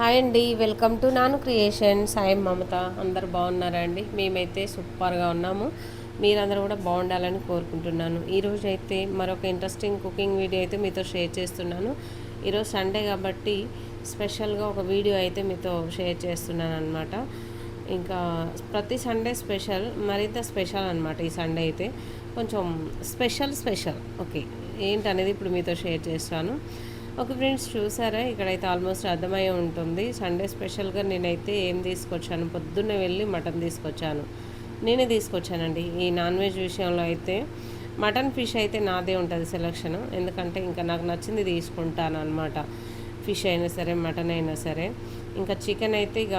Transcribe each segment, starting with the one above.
Hi అండి welcome to నాను creation సాయం మమత అందరు బాగున్నారా అండి? మేమైతే సూపర్గా ఉన్నాము. మీరందరూ కూడా బాగుండాలని కోరుకుంటున్నాను. ఈరోజు అయితే మరొక ఇంట్రెస్టింగ్ కుకింగ్ వీడియో అయితే మీతో షేర్ చేస్తున్నాను. ఈరోజు సండే కాబట్టి స్పెషల్గా ఒక వీడియో అయితే మీతో షేర్ చేస్తున్నాను అనమాట ఇంకా ప్రతి సండే స్పెషల్ మరింత స్పెషల్ అనమాట ఈ సండే అయితే. కొంచెం స్పెషల్ స్పెషల్ ఓకే ఏంటనేది ఇప్పుడు మీతో షేర్ చేస్తాను. ఓకే ఫ్రెండ్స్ చూసారా? ఇక్కడైతే ఆల్మోస్ట్ అర్థమై ఉంటుంది. సండే స్పెషల్గా నేనైతే ఏం తీసుకొచ్చాను? పొద్దున్నే వెళ్ళి మటన్ తీసుకొచ్చాను. నేనే తీసుకొచ్చానండి. ఈ నాన్ వెజ్ విషయంలో అయితే మటన్ ఫిష్ అయితే నాదే ఉంటుంది సెలక్షన్. ఎందుకంటే ఇంకా నాకు నచ్చింది తీసుకుంటాను అనమాట ఫిష్ అయినా సరే మటన్ అయినా సరే. ఇంకా చికెన్ అయితే ఇక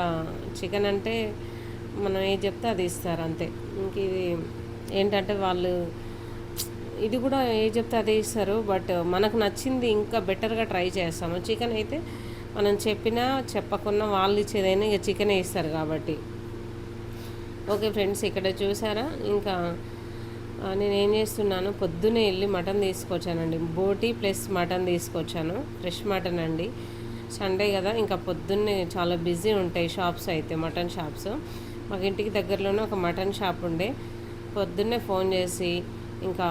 చికెన్ అంటే మనం ఏం చెప్తే అది ఇస్తారు అంతే. ఇంక ఇది ఏంటంటే వాళ్ళు ఇది కూడా ఏ చెప్తే అదే ఇస్తారు బట్ మనకు నచ్చింది ఇంకా బెటర్గా ట్రై చేస్తాము. చికెన్ అయితే మనం చెప్పినా చెప్పకున్నా వాళ్ళు ఇచ్చేదైనా ఇక చికెనే ఇస్తారు కాబట్టి. ఓకే ఫ్రెండ్స్ ఇక్కడ చూసారా? ఇంకా నేను ఏం చేస్తున్నాను? పొద్దున్నే వెళ్ళి మటన్ తీసుకొచ్చానండి. బోటి ప్లస్ మటన్ తీసుకొచ్చాను. ఫ్రెష్ మటన్ అండి. సండే కదా ఇంకా పొద్దున్నే చాలా బిజీ ఉంటాయి షాప్స్ అయితే మటన్ షాప్స్. మాకు ఇంటికి దగ్గరలోనే ఒక మటన్ షాప్ ఉండే. పొద్దున్నే ఫోన్ చేసి ఇంకా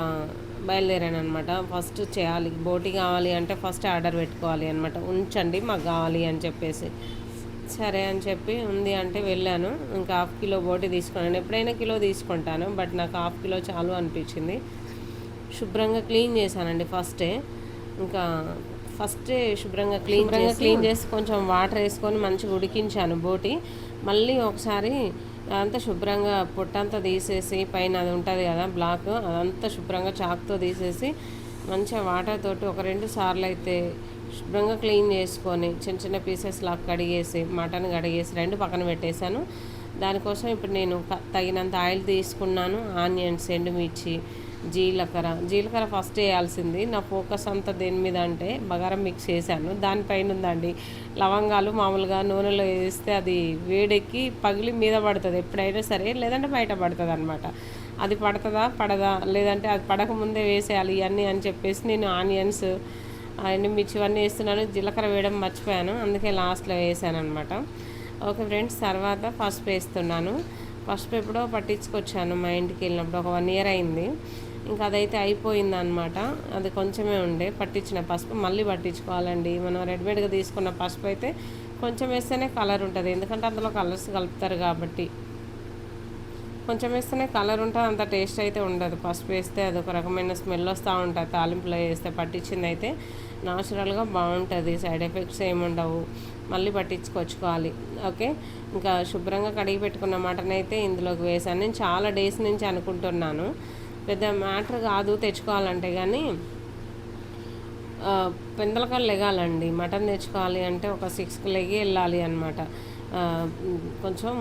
బయలుదేరాను అనమాట ఫస్ట్ చేయాలి. బోటి కావాలి అంటే ఫస్ట్ ఆర్డర్ పెట్టుకోవాలి అనమాట ఉంచండి మాకు కావాలి అని చెప్పేసి. సరే అని చెప్పి ఉంది అంటే వెళ్ళాను. ఇంకా హాఫ్ కిలో బోటి తీసుకున్నాను. ఎప్పుడైనా కిలో తీసుకుంటాను బట్ నాకు హాఫ్ కిలో చాలు అనిపించింది. శుభ్రంగా క్లీన్ చేశానండి ఫస్టే ఇంకా ఫస్టే శుభ్రంగా క్లీన్ క్లీన్ చేసి కొంచెం వాటర్ వేసుకొని మంచిగా ఉడికించాను బోటి. మళ్ళీ ఒకసారి అదంతా శుభ్రంగా పొట్టంతా తీసేసి పైన అది ఉంటుంది కదా బ్లాక్ అదంతా శుభ్రంగా చాక్తో తీసేసి మంచిగా వాటర్ తోటి ఒక రెండు సార్లు అయితే శుభ్రంగా క్లీన్ చేసుకొని చిన్న చిన్న పీసెస్ లాగా కడిగేసి మటన్ కడిగేసి రెండు పక్కన పెట్టేశాను. దానికోసం ఇప్పుడు నేను తగినంత ఆయిల్ తీసుకున్నాను ఆనియన్స్ ఎండుమిర్చి జీలకర్ర. జీలకర్ర ఫస్ట్ వేయాల్సింది. నా ఫోకస్ అంతా దేని మీద అంటే బగారం మిక్స్ చేశాను. దానిపైన ఉందండి లవంగాలు మామూలుగా నూనెలో వేస్తే అది వేడెక్కి పగిలి మీద పడుతుంది. ఎప్పుడైనా సరే లేదంటే బయట పడుతుంది అనమాట అది పడుతుందా పడదా? లేదంటే అది పడకముందే వేసేయాలి ఇవన్నీ అని చెప్పేసి నేను ఆనియన్స్ అవన్నీ మిర్చి ఇవన్నీ వేస్తున్నాను. జీలకర్ర వేయడం మర్చిపోయాను. అందుకే లాస్ట్లో వేసాను అనమాట ఓకే ఫ్రెండ్స్ తర్వాత పసుపు వేస్తున్నాను. పసుపు ఎప్పుడో పట్టించుకొచ్చాను మా ఇంటికి వెళ్ళినప్పుడు. ఒక వన్ ఇయర్ అయింది. ఇంకా అదైతే అయిపోయింది అనమాట అది కొంచెమే ఉండే పట్టించిన పసుపు మళ్ళీ పట్టించుకోవాలండి. మనం రెడీమేడ్గా తీసుకున్న పసుపు అయితే కొంచెం వేస్తేనే కలర్ ఉంటుంది. ఎందుకంటే అందులో కలర్స్ కలుపుతారు కాబట్టి. కొంచెం వేస్తేనే కలర్ ఉంటుంది అంత టేస్ట్ అయితే ఉండదు. పసుపు వేస్తే అది ఒక రకమైన స్మెల్ వస్తూ ఉంటుంది. తాలింపులో వేస్తే పట్టించింది అయితే నాచురల్గా బాగుంటుంది. సైడ్ ఎఫెక్ట్స్ ఏమి ఉండవు. మళ్ళీ పట్టించుకొచ్చుకోవాలి. ఓకే? ఇంకా శుభ్రంగా కడిగి పెట్టుకున్న మటన్ అయితే ఇందులోకి వేసాను నేను చాలా డేస్ నుంచి అనుకుంటున్నాను. పెద్ద మ్యాటర్ కాదు తెచ్చుకోవాలంటే కానీ ఆ, లెగాలండి. మటన్ తెచ్చుకోవాలి అంటే ఒక సిక్స్కి లెగి వెళ్ళాలి అనమాట కొంచెం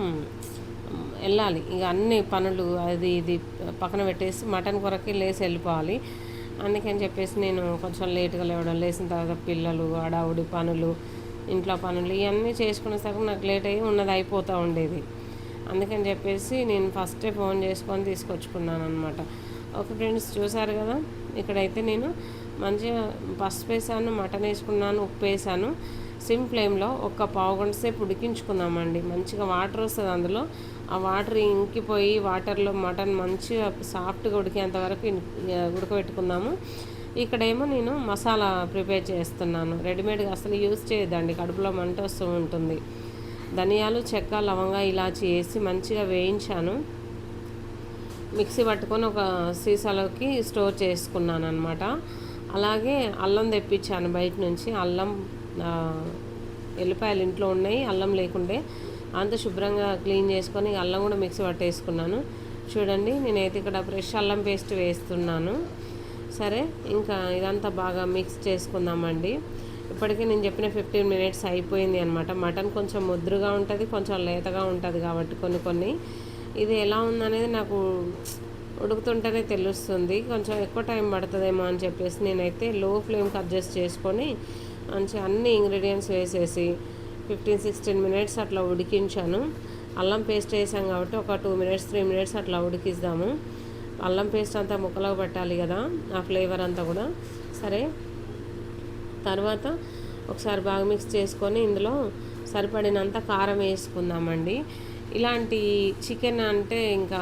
వెళ్ళాలి. ఇక అన్ని పనులు అది ఇది పక్కన పెట్టేసి మటన్ కొరకి లేసి వెళ్ళిపోవాలి. అందుకని చెప్పేసి నేను కొంచెం లేట్గా లేవడం లేచిన తర్వాత పిల్లలు అడావుడి పనులు ఇంట్లో పనులు ఇవన్నీ చేసుకునేసరికి నాకు లేట్ అయ్యి ఉన్నది అయిపోతూ ఉండేది. అందుకని చెప్పేసి నేను ఫస్టే ఫోన్ చేసుకొని తీసుకొచ్చుకున్నాను అనమాట ఓకే ఫ్రెండ్స్ చూసారు కదా ఇక్కడైతే నేను మంచిగా పసుపు వేసాను మటన్ వేసుకున్నాను ఉప్పు వేసాను. సిమ్ ఫ్లేమ్లో ఒక పావు గంట సేపు ఉడికించుకుందామండి మంచిగా వాటర్ వస్తుంది అందులో. ఆ వాటర్ ఇంకిపోయి వాటర్లో మటన్ మంచిగా సాఫ్ట్గా ఉడికేంత వరకు ఉడకబెట్టుకుందాము. ఇక్కడేమో నేను మసాలా ప్రిపేర్ చేస్తున్నాను. రెడీమేడ్గా అసలు యూజ్ చేయదండి కడుపులో మంట వస్తూ ఉంటుంది. ధనియాలు చెక్క లవంగా ఇలాచి వేసి మంచిగా వేయించాను. మిక్సీ పట్టుకొని ఒక సీసాలోకి స్టోర్ చేసుకున్నాను అనమాట అలాగే అల్లం తెప్పించాను బయట నుంచి. అల్లం ఎల్లిపాయలు ఇంట్లో ఉన్నాయి అల్లం లేకుండే. అంత శుభ్రంగా క్లీన్ చేసుకొని అల్లం కూడా మిక్సీ పట్టేసుకున్నాను. చూడండి నేనైతే ఇక్కడ ఫ్రెష్ అల్లం పేస్ట్ వేస్తున్నాను. సరే ఇంకా ఇదంతా బాగా మిక్స్ చేసుకుందామండి. ఇప్పటికే నేను చెప్పిన ఫిఫ్టీన్ మినిట్స్ అయిపోయింది అనమాట మటన్ కొంచెం ముద్దుగా ఉంటుంది కొంచెం లేతగా ఉంటుంది కాబట్టి కొన్ని కొన్ని. ఇది ఎలా ఉందనేది నాకు ఉడుకుతుంటేనే తెలుస్తుంది. కొంచెం ఎక్కువ టైం పడుతుందేమో అని చెప్పేసి నేనైతే లో ఫ్లేమ్కి అడ్జస్ట్ చేసుకొని మంచి అన్ని ఇంగ్రీడియంట్స్ వేసేసి ఫిఫ్టీన్ సిక్స్టీన్ మినిట్స్ అట్లా ఉడికించాను. అల్లం పేస్ట్ వేసాం కాబట్టి ఒక టూ మినిట్స్ త్రీ మినిట్స్ అట్లా ఉడికిద్దాము. అల్లం పేస్ట్ అంతా ముక్కలకు పెట్టాలి కదా ఆ ఫ్లేవర్ అంతా కూడా. సరే తర్వాత ఒకసారి బాగా మిక్స్ చేసుకొని ఇందులో సరిపడినంత కారం వేసుకుందామండి. ఇలాంటి చికెన్ అంటే ఇంకా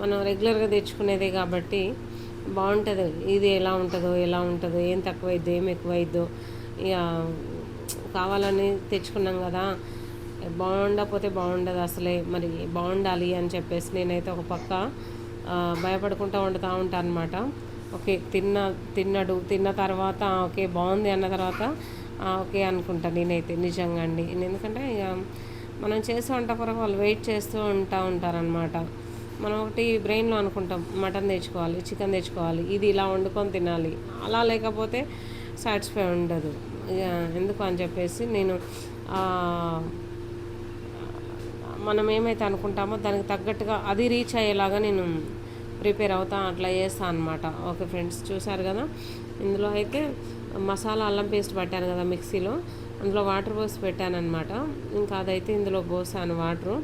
మనం రెగ్యులర్గా తెచ్చుకునేదే కాబట్టి బాగుంటుంది. ఇది ఎలా ఉంటుందో ఎలా ఉంటుందో ఏం తక్కువైద్దో ఏం ఎక్కువైద్దో ఇక కావాలని తెచ్చుకున్నాం కదా బాగుండకపోతే బాగుండదు అసలే. మరి బాగుండాలి అని చెప్పేసి నేనైతే ఒక పక్క భయపడుకుంటూ వండుతూ ఉంటాను అనమాట ఓకే తిన్న తిన్నాడు తిన్న తర్వాత ఓకే బాగుంది అన్న తర్వాత ఓకే అనుకుంటా నేనైతే నిజంగా అండి. ఎందుకంటే ఇక మనం చేసే వంట కొరకు వాళ్ళు వెయిట్ చేస్తూ ఉంటా ఉంటారనమాట మనం ఒకటి బ్రెయిన్లో అనుకుంటాం మటన్ తెచ్చుకోవాలి చికెన్ తెచ్చుకోవాలి ఇది ఇలా వండుకొని తినాలి. అలా లేకపోతే సాటిస్ఫై ఉండదు. ఎందుకు అని చెప్పేసి నేను మనం ఏమైతే అనుకుంటామో దానికి తగ్గట్టుగా అది రీచ్ అయ్యేలాగా నేను ప్రిపేర్ అవుతా అట్లా చేస్తాను అనమాట ఓకే ఫ్రెండ్స్ చూసారు కదా? ఇందులో అయితే మసాలా అల్లం పేస్ట్ పట్టాను కదా మిక్సీలో. అందులో వాటర్ పోసి పెట్టాను అనమాట ఇంకా అదైతే ఇందులో పోసాను వాటరు.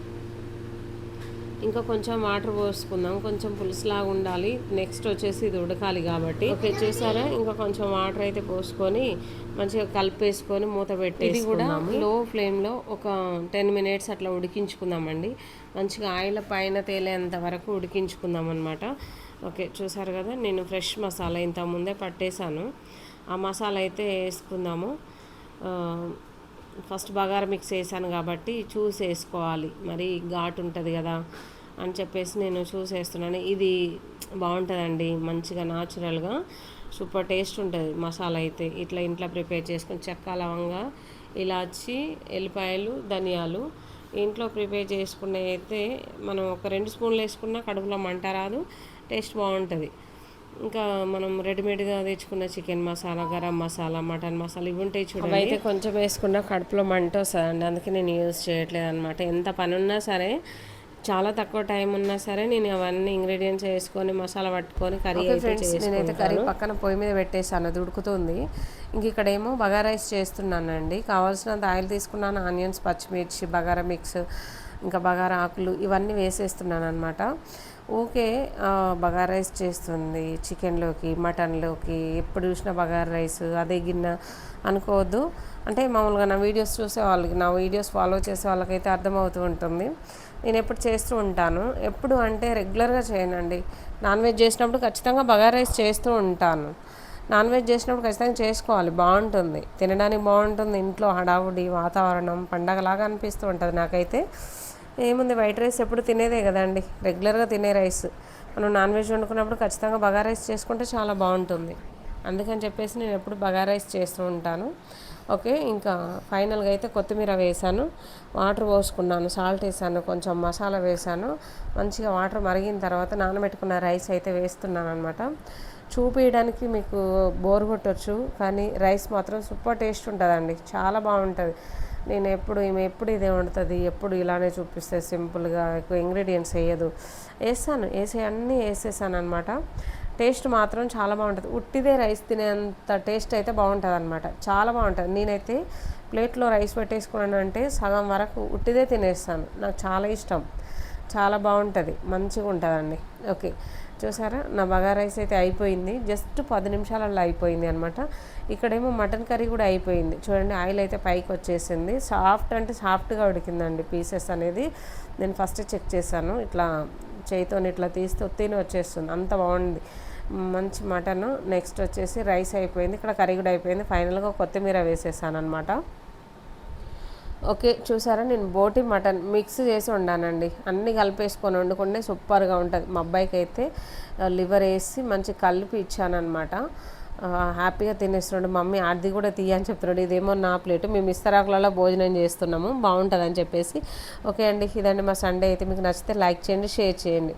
ఇంకా కొంచెం వాటర్ పోసుకుందాం. కొంచెం పులుసులాగా ఉండాలి. నెక్స్ట్ వచ్చేసి ఇది ఉడకాలి కాబట్టి. ఓకే చూసారా? ఇంకా కొంచెం వాటర్ అయితే పోసుకొని మంచిగా కలిపేసుకొని మూత పెట్టి ఇది కూడా లో ఫ్లేమ్లో ఒక టెన్ మినిట్స్ అట్లా ఉడికించుకుందామండి. మంచిగా ఆయిల్ పైన తేలేంత వరకు ఉడికించుకుందాం అనమాట ఓకే చూసారు కదా? నేను ఫ్రెష్ మసాలా ఇంత ముందే పట్టేశాను. ఆ మసాలా అయితే వేసుకుందాము. ఫస్ట్ బగారా మిక్స్ వేసాను కాబట్టి చూసి వేసుకోవాలి మరి ఘాటు ఉంటుంది కదా అని చెప్పేసి నేను చూసి వేస్తున్నాను ఇది బాగుంటుందండి మంచిగా న్యాచురల్గా సూపర్ టేస్ట్ ఉంటుంది మసాలా అయితే. ఇట్లా ఇంట్లో ప్రిపేర్ చేసుకొని చెక్క లవంగా ఇలాచి ఎల్లిపాయలు ధనియాలు ఇంట్లో ప్రిపేర్ చేసుకునే అయితే మనం ఒక రెండు స్పూన్లు వేసుకున్నా కడుపులో మంట రాదు టేస్ట్ బాగుంటుంది. ఇంకా మనం రెడీమేడ్గా తెచ్చుకున్న చికెన్ మసాలా గరం మసాలా మటన్ మసాలా ఇవి ఉంటాయి చూడండి. అయితే కొంచెం వేసుకున్న కడుపులో మంట వస్తుందండి. అందుకే నేను యూజ్ చేయట్లేదు అనమాట ఎంత పని ఉన్నా సరే చాలా తక్కువ టైం ఉన్నా సరే నేను అవన్నీ ఇంగ్రీడియంట్స్ వేసుకొని మసాలా పట్టుకొని కర్రీ నేనైతే కర్రీ పక్కన పొయ్యి మీద పెట్టేసాను అది ఉడుకుతుంది. ఇంక ఇక్కడ ఏమో బగారా రైస్ చేస్తున్నానండి. కావాల్సినంత ఆయిల్ తీసుకున్నాను. ఆనియన్స్ పచ్చిమిర్చి బగారా మిక్స్ ఇంకా బగారా ఆకులు ఇవన్నీ వేసేస్తున్నాను అనమాట ఊకే బగారా రైస్ చేస్తుంది చికెన్లోకి మటన్లోకి ఎప్పుడు చూసినా బగారా రైస్ అదే గిన్నె అనుకోవద్దు. అంటే మామూలుగా నా వీడియోస్ చూసే వాళ్ళకి నా వీడియోస్ ఫాలో చేసే వాళ్ళకైతే అర్థమవుతూ ఉంటుంది. నేను ఎప్పుడు చేస్తూ ఉంటాను. ఎప్పుడు అంటే రెగ్యులర్గా చేయనండి. నాన్ వెజ్ చేసినప్పుడు ఖచ్చితంగా బగారా రైస్ చేస్తూ ఉంటాను. నాన్ వెజ్ చేసినప్పుడు ఖచ్చితంగా చేసుకోవాలి. బాగుంటుంది. తినడానికి బాగుంటుంది. ఇంట్లో హడావుడి వాతావరణం పండగలాగా అనిపిస్తూ ఉంటుంది నాకైతే. ఏముంది వైట్ రైస్ ఎప్పుడు తినేదే కదండి. రెగ్యులర్గా తినే రైస్. మనం నాన్ వెజ్ వండుకున్నప్పుడు ఖచ్చితంగా బగారా రైస్ చేసుకుంటే చాలా బాగుంటుంది. అందుకని చెప్పేసి నేను ఎప్పుడు బగారా రైస్ చేస్తూ ఉంటాను. ఓకే ఇంకా ఫైనల్గా అయితే కొత్తిమీర వేసాను వాటర్ పోసుకున్నాను సాల్ట్ వేసాను కొంచెం మసాలా వేసాను మంచిగా వాటర్ మరిగిన తర్వాత నానబెట్టుకున్న రైస్ అయితే వేస్తున్నాను అనమాట చూపించడానికి మీకు బోర్ కొట్టచ్చు కానీ రైస్ మాత్రం సూపర్ టేస్ట్ ఉంటుందండి. చాలా బాగుంటుంది. నేను ఎప్పుడు ఈమె ఎప్పుడు ఇదే వండుతుంది ఎప్పుడు ఇలానే చూపిస్తే సింపుల్గా ఎక్కువ ఇంగ్రీడియంట్స్ వేయదు. వేస్తాను వేసే అన్నీ వేసేసాను అనమాట టేస్ట్ మాత్రం చాలా బాగుంటుంది. ఉట్టిదే రైస్ తినేంత టేస్ట్ అయితే బాగుంటుంది అనమాట చాలా బాగుంటుంది. నేనైతే ప్లేట్లో రైస్ పెట్టేసుకున్నాను అంటే సగం వరకు ఉట్టిదే తినేస్తాను. నాకు చాలా ఇష్టం. చాలా బాగుంటుంది. మంచిగా ఉంటుందండి ఓకే. చూసారా? నా బగా రైస్ అయితే అయిపోయింది. జస్ట్ పది నిమిషాలలో అయిపోయింది అనమాట ఇక్కడేమో మటన్ కర్రీ కూడా అయిపోయింది. చూడండి ఆయిల్ అయితే పైకి వచ్చేసింది. సాఫ్ట్ అంటే సాఫ్ట్గా ఉడికిందండి పీసెస్ అనేది. నేను ఫస్ట్ చెక్ చేశాను. ఇట్లా చేయితో ఇట్లా తీస్తే ఒత్తిని వచ్చేస్తుంది. అంత బాగుంది. మంచి మటన్. నెక్స్ట్ వచ్చేసి రైస్ అయిపోయింది. ఇక్కడ కర్రీ కూడా అయిపోయింది. ఫైనల్గా కొత్తిమీర వేసేసాను అనమాట ఓకే చూసారా? నేను బోటి మటన్ మిక్స్ చేసి వండానండి. అన్నీ కలిపేసుకొని వండుకుంటే సూపర్గా ఉంటుంది. మా అబ్బాయికి అయితే లివర్ వేసి మంచి కలిపి ఇచ్చానమాట హ్యాపీగా తినేస్తున్నాడు. మమ్మీ అది కూడా తీయని చెప్తున్నాడు. ఇదేమో నా ప్లేట్. మేము ఇస్తరాకులలో భోజనం చేస్తున్నాము. బాగుంటుంది అని చెప్పేసి. ఓకే అండి ఇదండి మా సండే. అయితే మీకు నచ్చితే లైక్ చేయండి షేర్ చేయండి.